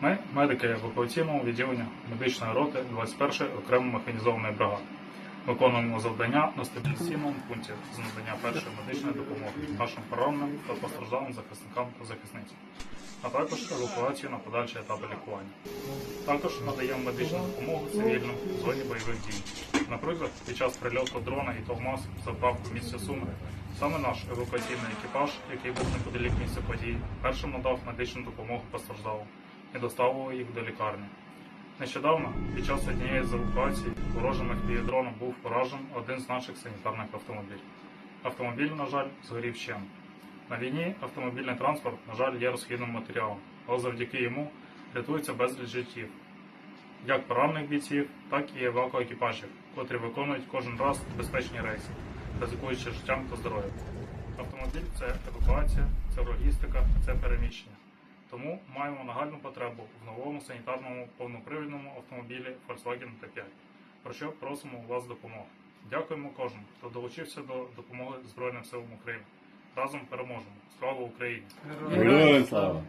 Ми медики евакуаційного відділення медичної роти 21-ї окремої механізованої бригади. Виконуємо завдання на стабілізаційному пункті з надання першої медичної допомоги нашим пораненим та постраждалим захисникам та захисницям, а також евакуацію на подальші етапи лікування. Також надаємо медичну допомогу цивільним в зоні бойових дій. Наприклад, під час прильоту дрона і Тогмас заправку місця Суми саме наш евакуаційний екіпаж, який був неподалік місця подій, першим надав медичну допомогу постраждалим і доставив їх до лікарні. Нещодавно, під час однієї з евакуацій, ворожим FPV-дроном був поражений один з наших санітарних автомобілів. Автомобіль, на жаль, згорів ще. На війні автомобільний транспорт, на жаль, є розхідним матеріалом, але завдяки йому рятується безліч життів, як поранених бійців, так і евакуекіпажів, котрі виконують кожен раз безпечні рейси, ризикуючи життям та здоров'ям. Автомобіль це евакуація, це логістика, це переміщення. Тому маємо нагальну потребу в новому санітарному повнопривідному автомобілі Volkswagen T5, про що просимо у вас допомоги. Дякуємо кожному, хто долучився до допомоги Збройним силам України. Разом переможемо. Слава Україні! Героям слава!